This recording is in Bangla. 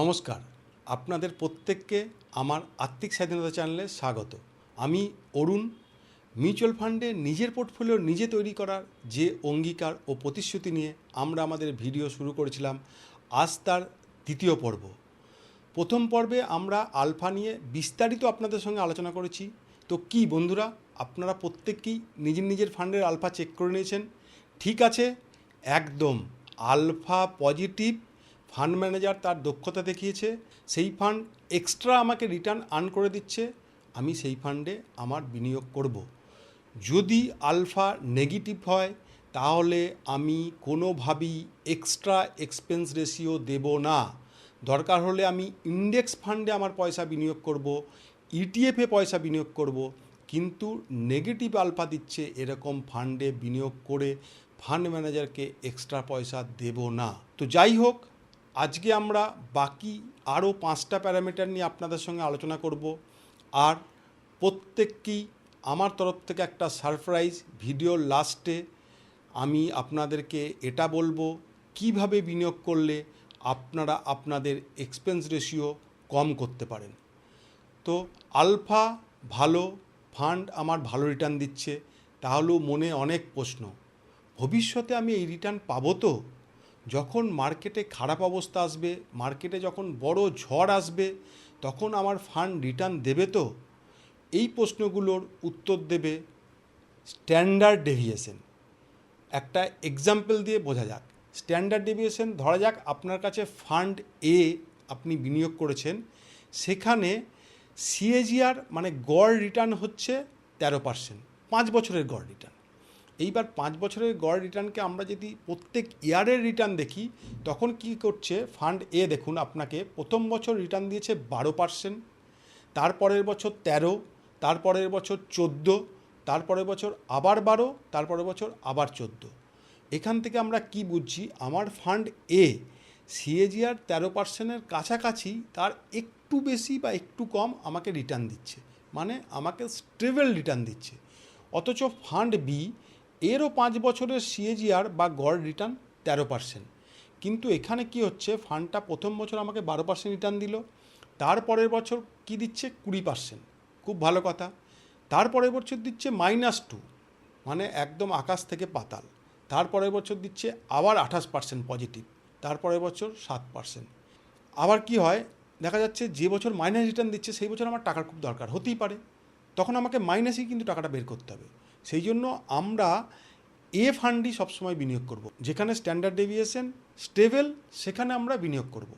নমস্কার। আপনাদের প্রত্যেককে আমার আর্থিক স্বাধীনতা চ্যানেলে স্বাগত। আমি অরুণ। মিউচুয়াল ফান্ডে নিজের পোর্টফোলিও নিজে তৈরি করার যে অঙ্গীকার ও প্রতিশ্রুতি নিয়ে আমরা আমাদের ভিডিও শুরু করেছিলাম, আজ তার দ্বিতীয় পর্ব। প্রথম পর্বে আমরা আলফা নিয়ে বিস্তারিত আপনাদের সঙ্গে আলোচনা করেছি। তো কি বন্ধুরা, আপনারা প্রত্যেককেই নিজের নিজের ফান্ডের আলফা চেক করে নিয়েছেন। ঠিক আছে, একদম আলফা পজিটিভ ফান্ড ম্যানেজার তার দক্ষতা দেখিয়েছে, সেই ফান্ড এক্সট্রা আমাকে রিটার্ন আর্ন করে দিচ্ছে, আমি সেই ফান্ডে আমার বিনিয়োগ করব। যদি আলফা নেগেটিভ হয়, তাহলে আমি কোনোভাবেই এক্সট্রা এক্সপেন্স রেশিও দেব না দরকার হলে আমি ইন্ডেক্স ফান্ডে আমার পয়সা বিনিয়োগ করব ইটিএফে পয়সা বিনিয়োগ করব, কিন্তু নেগেটিভ আলফা দিচ্ছে এরকম ফান্ডে বিনিয়োগ করে ফান্ড ম্যানেজারকে এক্সট্রা পয়সা দেব না তো যাই হোক আজকে আমরা বাকি আরও পাঁচটা প্যারামিটার নিয়ে আপনাদের সঙ্গে আলোচনা করব। আর প্রত্যেককেই আমার তরফ থেকে একটা সারপ্রাইজ ভিডিওর লাস্টে আমি আপনাদেরকে এটা বলব, কীভাবে বিনিয়োগ করলে আপনারা আপনাদের এক্সপেন্স রেশিও কম করতে পারেন। তো আলফা ভালো, ফান্ড আমার ভালো রিটার্ন দিচ্ছে, তাহলেও মনে অনেক প্রশ্ন। ভবিষ্যতে আমি এই রিটার্ন পাবো তো? যখন মার্কেটে খারাপ অবস্থা আসবে মার্কেটে যখন বড় ঝড় আসবে, তখন আমার ফান্ড রিটার্ন দেবে তো? এই প্রশ্নগুলোর উত্তর দেবে স্ট্যান্ডার্ড ডেভিয়েশন একটা এক্সাম্পল দিয়ে বোঝা যাক। স্ট্যান্ডার্ড ডেভিয়েশন ধরা যাক আপনার কাছে ফান্ড এ আপনি বিনিয়োগ করেছেন, সেখানে সিএজিআর মানে গড় রিটার্ন হচ্ছে তেরো পার্সেন্ট পাঁচ বছরের গড় রিটার্ন এইবার পাঁচ বছরের গড় রিটার্নকে আমরা যদি প্রত্যেক ইয়ারের রিটার্ন দেখি, তখন কি করছে, ফান্ড এ দেখুন আপনাকে, প্রথম বছর রিটার্ন দিয়েছে বারো পার্সেন্ট, তারপরের বছর তেরো, তারপরের বছর চোদ্দ, তারপরের বছর আবার বারো, তারপরের বছর আবার চোদ্দ। এখান থেকে আমরা কি বুঝছি, আমার ফান্ড এ, সিএজিআর তেরো পার্সেন্টের কাছাকাছি, তার একটু বেশি বা একটু কম আমাকে রিটার্ন দিচ্ছে। মানে আমাকে স্টেবল রিটার্ন দিচ্ছে। অথচ ফান্ড বি এরও পাঁচ বছরের সিএজিআর বা গড় রিটার্ন তেরো পার্সেন্ট। কিন্তু এখানে কি হচ্ছে? ফান্ডটা প্রথম বছর আমাকে বারো পার্সেন্ট রিটার্ন দিল তারপরের বছর কি দিচ্ছে? কুড়ি পার্সেন্ট। খুব ভালো কথা। তারপরের বছর দিচ্ছে মাইনাস টু মানে একদম আকাশ থেকে পাতাল। তারপরের বছর দিচ্ছে আবার আঠাশ পার্সেন্ট পজিটিভ তারপরের বছর সাত পার্সেন্ট। আবার কি হয়? দেখা যাচ্ছে যে বছর মাইনাস রিটার্ন দিচ্ছে, সেই বছর আমার টাকার খুব দরকার। হতেই পারে। তখন আমাকে মাইনাসেই কিন্তু টাকাটা বের করতে হবে। সেই জন্য আমরা এ ফান্ডই সবসময় বিনিয়োগ করব। যেখানে স্ট্যান্ডার্ড ডেভিয়েশন স্টেবেল সেখানে আমরা বিনিয়োগ করব।